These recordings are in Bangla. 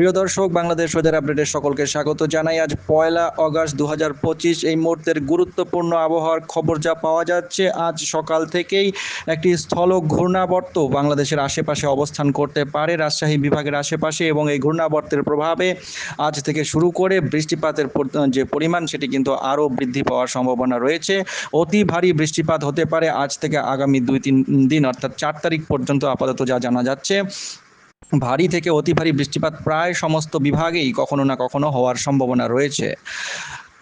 প্রিয় দর্শক, বাংলাদেশ ওয়েদার আপডেটের সকলকে স্বাগত জানাই। আজ পয়লা অগস্ট দু এই মুহূর্তের গুরুত্বপূর্ণ আবহাওয়ার খবর যা পাওয়া যাচ্ছে, আজ সকাল থেকেই একটি স্থল ঘূর্ণাবর্ত বাংলাদেশের আশেপাশে অবস্থান করতে পারে, রাজশাহী বিভাগের আশেপাশে এবং এই ঘূর্ণাবর্তের প্রভাবে আজ থেকে শুরু করে বৃষ্টিপাতের যে পরিমাণ সেটি কিন্তু আরও বৃদ্ধি পাওয়ার সম্ভাবনা রয়েছে। অতি ভারী বৃষ্টিপাত হতে পারে আজ থেকে আগামী দুই তিন দিন, অর্থাৎ চার তারিখ পর্যন্ত আপাতত যা জানা যাচ্ছে। ভারী থেকে অতি ভারী বৃষ্টিপাত প্রায় সমস্ত বিভাগেই কখনো না কখনো হওয়ার সম্ভাবনা রয়েছে।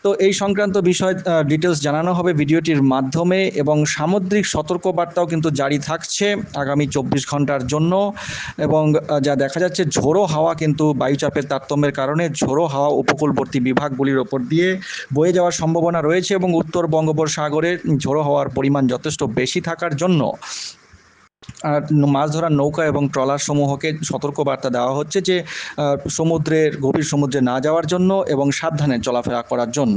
তো এই সংক্রান্ত বিষয় ডিটেলস জানানো হবে ভিডিওটির মাধ্যমে এবং সামুদ্রিক সতর্কবার্তাও কিন্তু জারি থাকছে আগামী চব্বিশ ঘণ্টার জন্য এবং যা দেখা যাচ্ছে ঝোড়ো হাওয়া কিন্তু বায়ুচাপের তারতম্যের কারণে ঝোড়ো হাওয়া উপকূলবর্তী বিভাগগুলির ওপর দিয়ে বয়ে যাওয়ার সম্ভাবনা রয়েছে এবং উত্তর বঙ্গোপসাগরে ঝোড়ো হওয়ার পরিমাণ যথেষ্ট বেশি থাকার জন্য মাছ ধরার নৌকা এবং ট্রলার সমূহকে সতর্কবার্তা দেওয়া হচ্ছে যে সমুদ্রের, গভীর সমুদ্রে না যাওয়ার জন্য এবং সাবধানে চলাফেরা করার জন্য।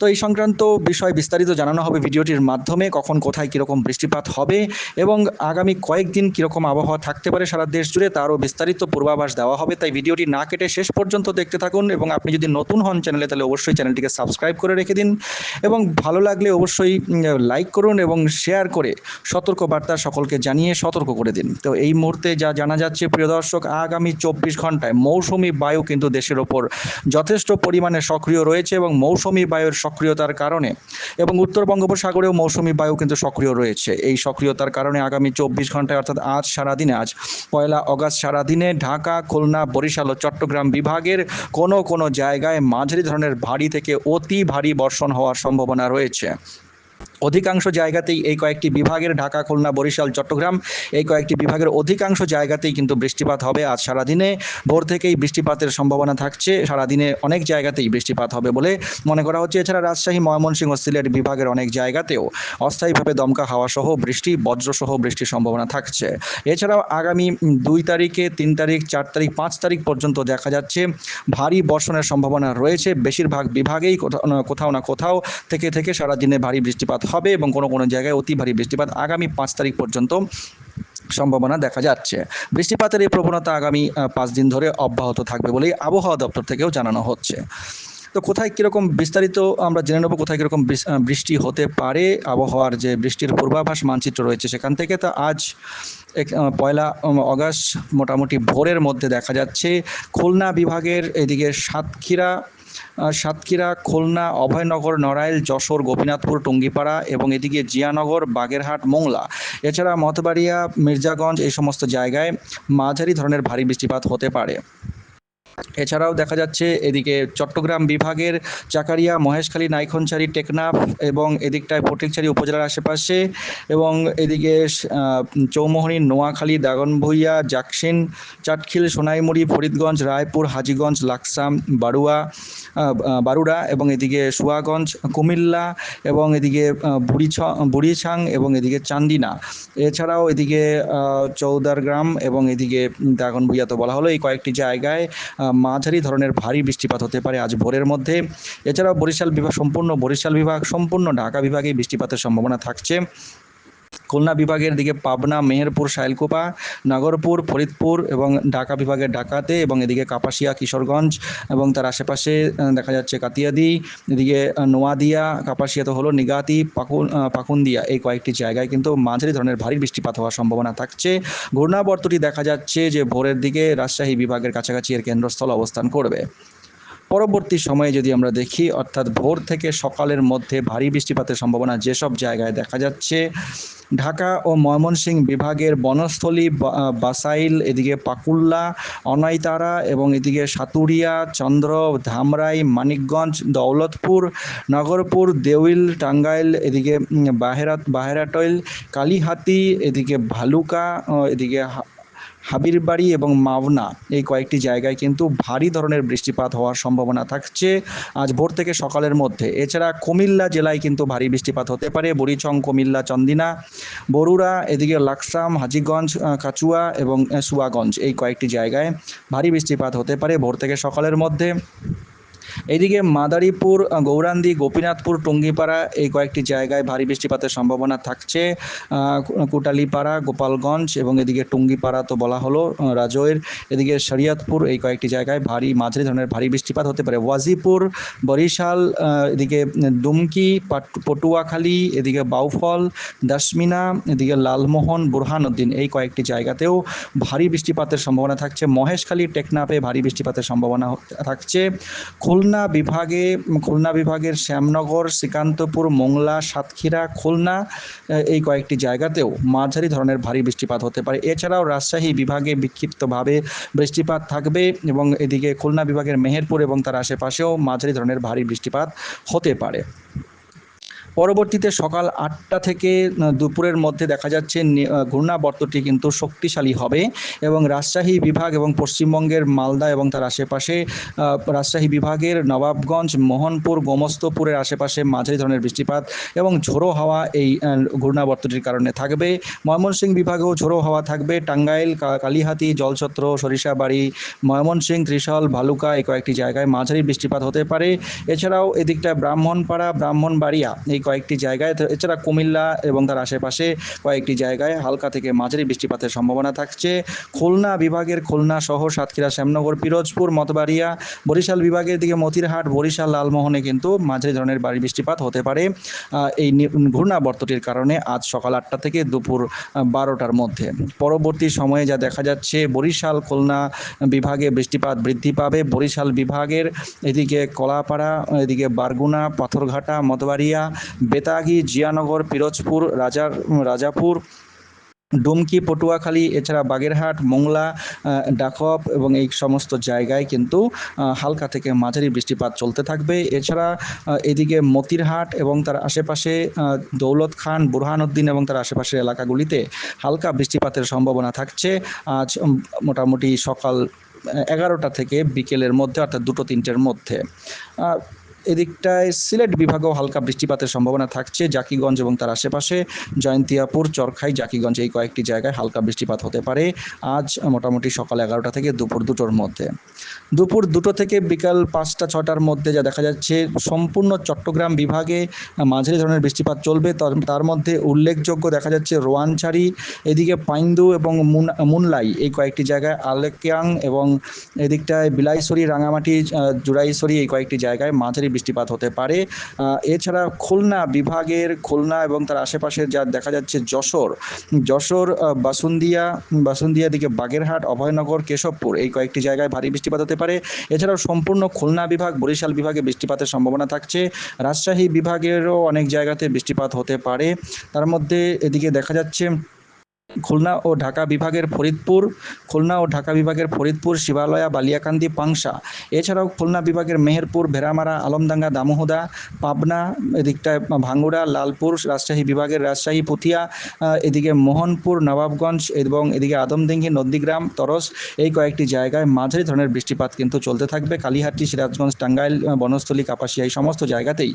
তো এই সংক্রান্ত বিষয় বিস্তারিত জানানো হবে ভিডিওটির মাধ্যমে, কখন, কোথায়, কীরকম বৃষ্টিপাত হবে এবং আগামী কয়েকদিন কীরকম আবহাওয়া থাকতে পারে সারা দেশ জুড়ে তারও বিস্তারিত পূর্বাভাস দেওয়া হবে। তাই ভিডিওটি না কেটে শেষ পর্যন্ত দেখতে থাকুন এবং আপনি যদি নতুন হন চ্যানেলে, তাহলে অবশ্যই চ্যানেলটিকে সাবস্ক্রাইব করে রেখে দিন এবং ভালো লাগলে অবশ্যই লাইক করুন এবং শেয়ার করে সতর্কবার্তা সকলকে জানিয়ে সতর্ক করে দিন। তো এই মুহূর্তে যা জানা যাচ্ছে, প্রিয় দর্শক, আগামী চব্বিশ ঘন্টায় মৌসুমি বায়ু কিন্তু দেশের ওপর যথেষ্ট পরিমাণে সক্রিয় রয়েছে এবং মৌসুমি বায়ুর সক্রিয়তার কারণে। এবং উত্তর বঙ্গোপসাগরেও মৌসুমি বায়ু কিন্তু সক্রিয় রয়েছে। এই সক্রিয়তার কারণে আগামী চব্বিশ ঘন্টায় অর্থাৎ আজ সারাদিনে, আজ পয়লা অগাস্ট সারাদিনে ঢাকা, খুলনা, বরিশাল ও চট্টগ্রাম বিভাগের কোনো কোনো জায়গায় মাঝারি ধরনের ভারী থেকে অতি ভারী বর্ষণ হওয়ার সম্ভাবনা রয়েছে। অধিকাংশ জায়গাতেই এই কয়েকটি বিভাগের ঢাকা, খুলনা, বরিশাল, চট্টগ্রাম এই কয়েকটি বিভাগের অধিকাংশ জায়গাতেই কিন্তু বৃষ্টিপাত হবে। আজ সারাদিনে ভোর থেকেই বৃষ্টিপাতের সম্ভাবনা থাকছে। সারাদিনে অনেক জায়গাতেই বৃষ্টিপাত হবে বলে মনে করা হচ্ছে। এছাড়া রাজশাহী, ময়মনসিংহ, সিলেট বিভাগের অনেক জায়গাতেও অস্থায়ীভাবে দমকা হাওয়া সহ বৃষ্টি, বজ্রসহ বৃষ্টির সম্ভাবনা থাকছে। এছাড়াও আগামী দুই তারিখে তিন তারিখ, চার তারিখ, পাঁচ তারিখ পর্যন্ত দেখা যাচ্ছে ভারী বর্ষণের সম্ভাবনা রয়েছে। বেশিরভাগ বিভাগেই কোথাও না কোথাও থেকে থেকে সারাদিনে ভারী বৃষ্টিপাত হবে এবং কোনো কোনো জায়গায় অতি ভারী বৃষ্টিপাত আগামী পাঁচ তারিখ পর্যন্ত সম্ভাবনা দেখা যাচ্ছে। বৃষ্টিপাতের এই প্রবণতা আগামী পাঁচ দিন ধরে অব্যাহত থাকবে বলেই আবহাওয়া দপ্তর থেকেও জানানো হচ্ছে। তো কোথায় কীরকম বিস্তারিত আমরা জেনে নেব কোথায় কীরকম বৃষ্টি হতে পারে, আবহাওয়ার যে বৃষ্টির পূর্বাভাস, মানচিত্র রয়েছে সেখান থেকে। তো আজ এক পয়লা অগাস্ট মোটামুটি ভোরের মধ্যে দেখা যাচ্ছে। খুলনা বিভাগের এদিকে সাতক্ষীরা সাতক্ষীরা, খুলনা, অভয়নগর, নড়াইল, যশোর, গোপীনাথপুর, টুঙ্গিপাড়া এবং এদিকে জিয়ানগর, বাগেরহাট, মোংলা। এছাড়া মতবাড়িয়া, মির্জাগঞ্জ এই সমস্ত জায়গায় মাঝারি ধরনের ভারী বৃষ্টিপাত হতে পারে। এছাড়াও দেখা যাচ্ছে এদিকে চট্টগ্রাম বিভাগের চাকারিয়া, মহেশখালী নাইখনচারি টেকনাফ এবং এদিকটায় ফটিকছড়ি উপজেলার আশেপাশে এবং এদিকে চৌমোহনী, নোয়াখালী, দাগনভূঞা, জাকসিন, চাটখিল, সোনাইমুড়ি, ফরিদগঞ্জ, রায়পুর, হাজিগঞ্জ, লাকসাম, বারুয়া বারুড়া এবং এদিকে সুয়াগঞ্জ, কুমিল্লা এবং এদিকে বুড়িছ, বুড়িছাং এবং এদিকে চান্দিনা। এছাড়াও এদিকে চৌদারগ্রাম এবং এদিকে দাগনভূঞা তো বলা হলো এই কয়েকটি জায়গায় মাঝারি ধরনের ভারী বৃষ্টিপাত হতে পারে আজ ভোরের মধ্যে। এছাড়াও বরিশাল বিভাগ, সম্পূর্ণ বরিশাল বিভাগ, সম্পূর্ণ ঢাকা বিভাগে বৃষ্টিপাতের সম্ভাবনা থাকছে। খুলনা বিভাগের দিকে পাবনা, মেহেরপুর, শাইলকুপা, নগরপুর, ফরিদপুর এবং ঢাকা বিভাগের ঢাকাতে এবং এদিকে কাপাসিয়া, কিশোরগঞ্জ এবং তার আশেপাশে দেখা যাচ্ছে কাতিয়াদি, এদিকে নোয়াদিয়া, কাপাসিয়া তো হলো নিগাতি, পাকুন পাকুন্দিয়া এই কয়েকটি জায়গায় কিন্তু মাঝারি ধরনের ভারী বৃষ্টিপাত হওয়ার সম্ভাবনা থাকছে। ঘূর্ণাবর্তটি দেখা যাচ্ছে যে ভোরের দিকে রাজশাহী বিভাগের কাছাকাছি এর কেন্দ্রস্থল অবস্থান করবে। পরবর্তী সময়ে যদি আমরা দেখি, অর্থাৎ ভোর থেকে সকালের মধ্যে ভারী বৃষ্টিপাতের সম্ভাবনা যেসব জায়গায় দেখা যাচ্ছে, ঢাকা ও ময়মনসিংহ বিভাগের বনস্থলী বাসাইল, এদিকে পাকুল্লা, অনাইতারা এবং এদিকে সাতুরিয়া, চন্দ্র, ধামরাই, মানিকগঞ্জ, দৌলতপুর, নগরপুর দেউইল টাঙ্গাইল, এদিকে বাহেরাত, বাহেরাটইল, কালীহাতি, এদিকে ভালুকা এদিকে হাবিরবাড়ি এবং মাওনা এই কয়েকটি জায়গায় কিন্তু ভারী ধরনের বৃষ্টিপাত হওয়ার সম্ভাবনা থাকছে আজ ভোর থেকে সকালের মধ্যে। এছাড়া কুমিল্লা জেলায় কিন্তু ভারী বৃষ্টিপাত হতে পারে। বুড়িচং, কুমিল্লা, চন্দিনা, বরুড়া, এদিকে লাকসাম, হাজিগঞ্জ কাচুয়া এবং সুয়াগঞ্জ এই কয়েকটি জায়গায় ভারী বৃষ্টিপাত হতে পারে ভোর থেকে সকালের মধ্যে। এইদিকে মাদারীপুর গৌরান্দি গোপীনাথপুর টুঙ্গিপাড়া এই কয়েকটি জায়গায় ভারী বৃষ্টিপাতের সম্ভাবনা থাকছে। কুটালীপাড়া গোপালগঞ্জ এবং এদিকে টুঙ্গিপাড়া তো বলা হলো। আহ, রাজৌয়ের এদিকে শরিয়তপুর এই কয়েকটি জায়গায় ভারী মাঝারি ধরনের ভারী বৃষ্টিপাত হতে পারে। ওয়াজিপুর বরিশাল এদিকে দুমকি পাট- পটুয়াখালী এদিকে বাউফল দাসমিনা এদিকে লালমোহন বুরহানুদ্দিন এই কয়েকটি জায়গাতেও ভারী বৃষ্টিপাতের সম্ভাবনা থাকছে। মহেশখালী টেকনাফে ভারী বৃষ্টিপাতের সম্ভাবনা থাকছে। খুলনা বিভাগে, খুলনা বিভাগের শ্যামনগর, শ্রীকান্তপুর, মোংলা, সাতক্ষীরা, খুলনা এই কয়েকটি জায়গাতেও মাঝারি ধরনের ভারী বৃষ্টিপাত হতে পারে। এছাড়াও রাজশাহী বিভাগে বিক্ষিপ্তভাবে বৃষ্টিপাত থাকবে এবং এদিকে খুলনা বিভাগের মেহেরপুর এবং তার আশেপাশেও মাঝারি ধরনের ভারী বৃষ্টিপাত হতে পারে। পরবর্তীতে সকাল আটটা থেকে দুপুরের মধ্যে দেখা যাচ্ছে ঘূর্ণাবর্তটি কিন্তু শক্তিশালী হবে এবং রাজশাহী বিভাগ এবং পশ্চিমবঙ্গের মালদা এবং তার আশেপাশে রাজশাহী বিভাগের নবাবগঞ্জ, মোহনপুর, গোমস্তপুরের আশেপাশে মাঝারি ধরনের বৃষ্টিপাত এবং ঝোড়ো হাওয়া এই ঘূর্ণাবর্তটির কারণে থাকবে। ময়মনসিংহ বিভাগেও ঝোড়ো হাওয়া থাকবে। টাঙ্গাইল কালিহাতি, জলছত্র, সরিষাবাড়ি, ময়মনসিংহ, ত্রিশাল, ভালুকা এই কয়েকটি জায়গায় মাঝারি বৃষ্টিপাত হতে পারে। এছাড়াও এদিকটায় ব্রাহ্মণপাড়া, ব্রাহ্মণবাড়িয়া এই কয়েকটি জায়গায় এছাড়া কুমিল্লা এবং তার আশেপাশে কয়েকটি জায়গায় হালকা থেকে মাঝারি বৃষ্টিপাতের সম্ভাবনা থাকছে। খুলনা বিভাগের খুলনা সহ সাতক্ষীরা, শ্যামনগর, পিরোজপুর, মতবাড়িয়া, বরিশাল বিভাগের দিকে মতিরহাট, বরিশাল, লালমোহনে কিন্তু মাঝারি ধরনের বাড়ি বৃষ্টিপাত হতে পারে। এই ঘূর্ণাবর্তটির কারণে আজ সকাল আটটা থেকে দুপুর বারোটার মধ্যে। পরবর্তী সময়ে যা দেখা যাচ্ছে, বরিশাল, খুলনা বিভাগে বৃষ্টিপাত বৃদ্ধি পাবে। বরিশাল বিভাগের এদিকে কলাপাড়া, এদিকে বারগুনা, পাথরঘাটা, মতবাড়িয়া বেতাগী, জিয়ানগর, পিরোজপুর রাজার রাজাপুর, ডুমকি, পটুয়াখালী, এছাড়া বাগেরহাট, মোংলা ডাকপ এবং এই সমস্ত জায়গায় কিন্তু হালকা থেকে মাঝারি বৃষ্টিপাত চলতে থাকবে। এছাড়া এদিকে মতিরহাট এবং তার আশেপাশে দৌলত খান, বুরহানুদ্দিন এবং তার আশেপাশের এলাকাগুলিতে হালকা বৃষ্টিপাতের সম্ভাবনা থাকছে। আজ মোটামুটি সকাল এগারোটা থেকে বিকেলের মধ্যে অর্থাৎ দুটো তিনটের মধ্যে। এদিকটায় সিলেট বিভাগেও হালকা বৃষ্টিপাতের সম্ভাবনা থাকছে। জাকিগঞ্জ এবং তার আশেপাশে জয়ন্তিয়াপুর, চরখাই, জাকিগঞ্জ এই কয়েকটি জায়গায় হালকা বৃষ্টিপাত হতে পারে। আজ মোটামুটি সকাল এগারোটা থেকে দুপুর দুটোর মধ্যে। দুপুর দুটো থেকে বিকাল পাঁচটা ছটার মধ্যে যা দেখা যাচ্ছে, সম্পূর্ণ চট্টগ্রাম বিভাগে মাঝারি ধরনের বৃষ্টিপাত চলবে। তার- মধ্যে উল্লেখযোগ্য দেখা যাচ্ছে রোয়ানছাড়ি, এদিকে পাইন্দু এবং মুন, মুনলাই এই কয়েকটি জায়গায়, আলেকিয়াং এবং এদিকটায় বিলাইছড়ি, রাঙামাটি জুরাইছড়ি এই কয়েকটি জায়গায় মাঝারি বৃষ্টিপাত হতে পারে। এছাড়া খুলনা বিভাগের খুলনা এবং তার আশেপাশের যা দেখা যাচ্ছে যশোর যশোর বাসুন্দিয়া বাসুন্দিয়া দিকে বাগেরহাট, অভয়নগর, কেশবপুর এই কয়েকটি জায়গায় ভারী বৃষ্টিপাত হতে পারে। এছাড়াও সম্পূর্ণ খুলনা বিভাগ, বরিশাল বিভাগে বৃষ্টিপাতের সম্ভাবনা থাকছে। রাজশাহী বিভাগেরও অনেক জায়গাতে বৃষ্টিপাত হতে পারে। তার মধ্যে এদিকে দেখা যাচ্ছে খুলনা ও ঢাকা বিভাগের ফরিদপুর, খুলনা ও ঢাকা বিভাগের ফরিদপুর, শিবালয়া, বালিয়াকান্দি, পাংশা। এছাড়াও খুলনা বিভাগের মেহেরপুর ভেরামারা আলমডাঙ্গা, দামোহদা, পাবনা এদিকটায় ভাঙ্গুড়া, লালপুর, রাজশাহী বিভাগের রাজশাহী, পুথিয়া এদিকে মোহনপুর, নবাবগঞ্জ এবং এদিকে আদমদিঘি নন্দীগ্রাম, তরস এই কয়েকটি জায়গায় মাঝারি ধরনের বৃষ্টিপাত কিন্তু চলতে থাকবে। কালিহাটি, সিরাজগঞ্জ, টাঙ্গাইল বনস্থলী, কাপাসিয়া এই সমস্ত জায়গাতেই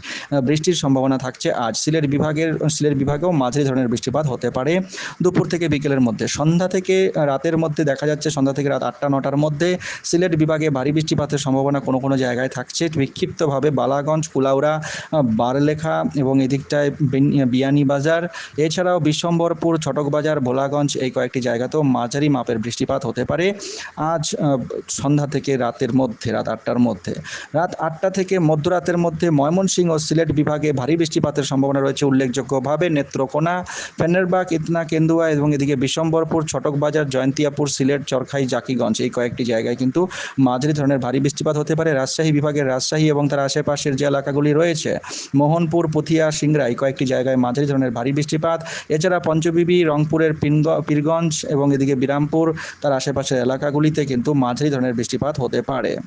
বৃষ্টির সম্ভাবনা থাকছে। আজ সিলেট বিভাগের, সিলেট বিভাগেও মাঝারি ধরনের বৃষ্টিপাত হতে পারে। দুপুর থেকে বিকেলের মধ্যে। সন্ধ্যা থেকে রাতের মধ্যে দেখা যাচ্ছে সন্ধ্যা থেকে রাত আটটা, নটার মধ্যে সিলেট বিভাগে ভারী বৃষ্টিপাতের সম্ভাবনা কোনো কোনো জায়গায় থাকছে। বিক্ষিপ্তভাবে বালাগঞ্জ, কুলাউড়া বারলেখা এবং এদিকটায় বিয়ানীবাজার এছাড়াও বিশ্বম্বরপুর, ছটকবাজার, ভোলাগঞ্জ এই কয়েকটি জায়গাতেও মাঝারি মাপের বৃষ্টিপাত হতে পারে। আজ সন্ধ্যা থেকে রাতের মধ্যে, রাত আটটার মধ্যে। রাত আটটা থেকে মধ্যরাতের মধ্যে ময়মনসিংহ ও সিলেট বিভাগে ভারী বৃষ্টিপাতের সম্ভাবনা রয়েছে উল্লেখযোগ্যভাবে। নেত্রকোনা, ফেনেরবাগ, ইতনা, কেন্দুয়া এবং এদিকে বিশ্বম্বরপুর, ছটকবাজার, জয়ন্তিয়াপুর, সিলেট, চরখাই, জাকিগঞ্জ এই কয়েকটি জায়গায় কিন্তু মাঝারি ধরনের ভারী বৃষ্টিপাত হতে পারে। রাজশাহী বিভাগের রাজশাহী এবং তার আশেপাশের যে এলাকাগুলি রয়েছে, মোহনপুর, পুথিয়া, সিংড়া এই কয়েকটি জায়গায় মাঝারি ধরনের ভারী বৃষ্টিপাত। এছাড়া পঞ্চবিবি, রংপুরের পিনগ- পীরগঞ্জ এবং এদিকে বিরামপুর, তার আশেপাশের এলাকাগুলিতে কিন্তু মাঝারি ধরনের বৃষ্টিপাত হতে পারে।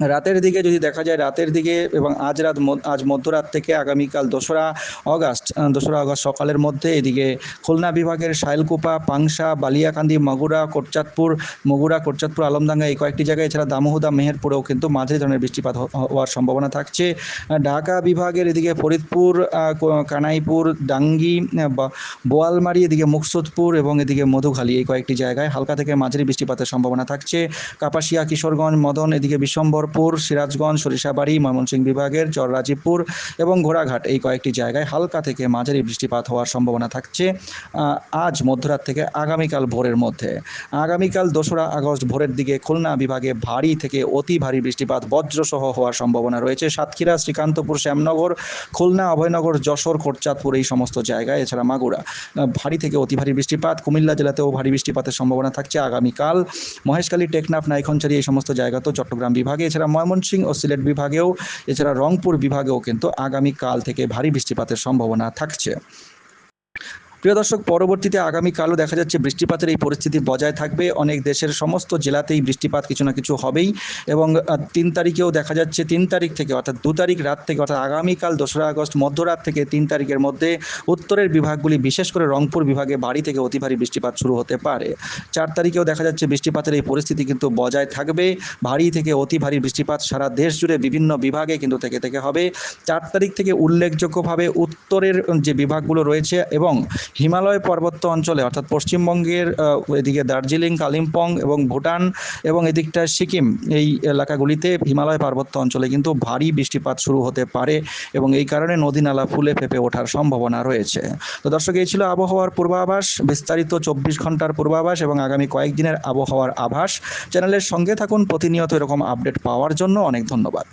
রাতের দিকে যদি দেখা যায়, রাতের দিকে এবং আজ রাত আজ মধ্যরাত থেকে আগামীকাল দোসরা অগাস্ট দোসরা আগস্ট সকালের মধ্যে এদিকে খুলনা বিভাগের শাইলকুপা, পাংশা, বালিয়াকান্দি, মাগুরা, কোটচাঁদপুর, মগুরা, কোটচাঁদপুর, আলমডাঙ্গা এই কয়েকটি জায়গায়, এছাড়া দামোহদা, মেহেরপুরেও কিন্তু মাঝারি ধরনের বৃষ্টিপাত হওয়ার সম্ভাবনা থাকছে। ঢাকা বিভাগের এদিকে ফরিদপুর কানাইপুর, ডাঙ্গি বোয়ালমারি, এদিকে মুকসুদপুর এবং এদিকে মধুখালী এই কয়েকটি জায়গায় হালকা থেকে মাঝারি বৃষ্টিপাতের সম্ভাবনা থাকছে। কাপাসিয়া, কিশোরগঞ্জ, মদন, এদিকে বিশ্বম্বরপুর মেহেরপুর সিরাজগঞ্জ, সরিষাবাড়ি, ময়মনসিংহ বিভাগের চররাজীবপুর এবং ঘোড়াঘাট এই কয়েকটি জায়গায় হালকা থেকে মাঝারি বৃষ্টিপাত হওয়ার সম্ভাবনা থাকছে আজ মধ্যরাত থেকে আগামীকাল ভোরের মধ্যে। আগামীকাল দোসরা আগস্ট ভোরের দিকে খুলনা বিভাগে ভারী থেকে অতি ভারী বৃষ্টিপাত বজ্রসহ হওয়ার সম্ভাবনা রয়েছে। সাতক্ষীরা, শ্রীকান্তপুর, শ্যামনগর, খুলনা, অভয়নগর, যশোর, কোটচাঁদপুর এই সমস্ত জায়গায়, এছাড়া মাগুরা ভারী থেকে অতি ভারী বৃষ্টিপাত। কুমিল্লা জেলাতেও ভারী বৃষ্টিপাতের সম্ভাবনা থাকছে আগামীকাল। মহেশখালী, টেকনাফ, নাইখনচারি এই সমস্ত জায়গাতেও চট্টগ্রাম বিভাগে এছাড়া ময়মনসিং ও সিলেট বিভাগেও, এছাড়া রংপুর বিভাগেও কিন্তু আগামীকাল থেকে ভারী বৃষ্টিপাতের সম্ভাবনা থাকছে। প্রিয় দর্শক, পরবর্তীতে আগামীকালও দেখা যাচ্ছে বৃষ্টিপাতের এই পরিস্থিতি বজায় থাকবে। অনেক দেশের সমস্ত জেলাতেই বৃষ্টিপাত কিছু না কিছু হবেই এবং তিন তারিখেও দেখা যাচ্ছে তিন তারিখ থেকে অর্থাৎ দু তারিখ রাত থেকে অর্থাৎ আগামীকাল দোসরা আগস্ট মধ্যরাত থেকে তিন তারিখের মধ্যে উত্তরের বিভাগগুলি, বিশেষ করে রংপুর বিভাগে ভারী থেকে অতি ভারী বৃষ্টিপাত শুরু হতে পারে। চার তারিখেও দেখা যাচ্ছে বৃষ্টিপাতের এই পরিস্থিতি কিন্তু বজায় থাকবে। ভারী থেকে অতি ভারী বৃষ্টিপাত সারা দেশ জুড়ে বিভিন্ন বিভাগে কিন্তু থেকে থেকে হবে। চার তারিখ থেকে উল্লেখযোগ্যভাবে উত্তরের যে বিভাগগুলো রয়েছে এবং হিমালয় পার্বত্য অঞ্চলে, অর্থাৎ পশ্চিমবঙ্গের এদিকে দার্জিলিং, কালিম্পং এবং ভুটান এবং এদিকটা সিকিম, এই এলাকাগুলিতে হিমালয় পার্বত্য অঞ্চলে কিন্তু ভারী বৃষ্টিপাত শুরু হতে পারে এবং এই কারণে নদী নালা ফুলে ফেপে ওঠার সম্ভাবনা রয়েছে। তো দর্শক, এই ছিল আবহাওয়ার পূর্বাভাস। বিস্তারিত চব্বিশ ঘণ্টার পূর্বাভাস এবং আগামী কয়েকদিনের আবহাওয়ার আভাস। চ্যানেলের সঙ্গে থাকুন, প্রতিনিয়ত এরকম আপডেট পাওয়ার জন্য অনেক ধন্যবাদ।